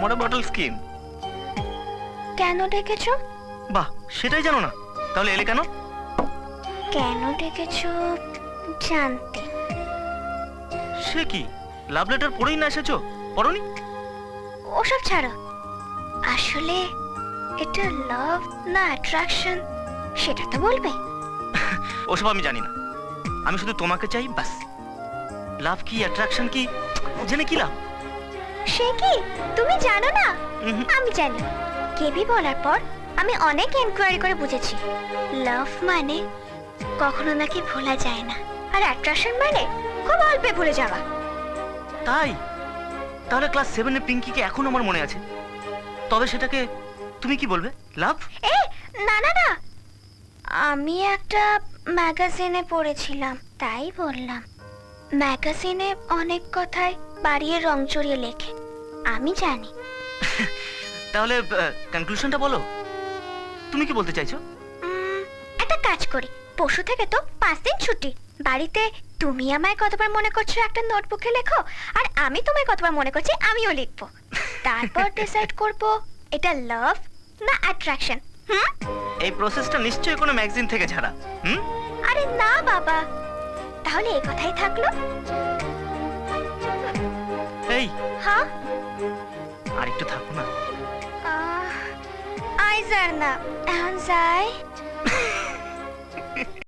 তোমারও bottle skin কেন ডেকেছো? বাহ সেটাই জানো না। তাহলে এলে কেন? কেন ডেকেছো জানতে। সে কি? লাভ লেটার পড়েই না এসেছ? পড়নি? ওসব ছাড়ো। আসলে এটা লাভ না অ্যাট্রাকশন সেটা তো বলবে। ওসব আমি জানি না। আমি শুধু তোমাকে চাই বাস। লাভ কি অ্যাট্রাকশন কি? জেনে কি লাভ? সে কি? তুমি জানো না? আমি জানি। কেবি বলার পর আমি অনেক এনকোয়ারি করে বুঝেছি। লাভ মানে কখনো নাকি ভোলা যায় না। আর অ্যাট্রাকশন মানে খুব অল্পে ভুলে যাওয়া। তাই? তাহলে ক্লাস সেভেনে পিঙ্কিকে এখন আমার মনে আছে। তবে সেটাকে তুমি কি বলবে? লাভ এ না না না। আমি একটা ম্যাগাজিনে পড়েছিলাম তাই বললাম। ম্যাগাজিনে অনেক কথাই বাড়িয়ে রং চড়িয়ে লেখে। আমি জানি। তাহলে কনক্লুশনটা বলো। তুমি কি বলতে চাইছো? একটা কাজ করি। পশু থেকে তো পাঁচ দিন ছুটি। বাড়িতে তুমি আমায় কতবার মনে করছ একটা নোটবুকে লেখো আর আমি তোমায় কতবার মনে করছি আমিও লিখব। তারপর ডিসাইড করব এটা লাভ না অ্যাট্রাকশন হুম? এই প্রসেসটা নিশ্চয়ই কোনো ম্যাগাজিন থেকে ছাড়া। হুম? আরে না বাবা। তাহলে এই কথাই থাকল। হ্যাঁ? আই যার না। এখন যাই।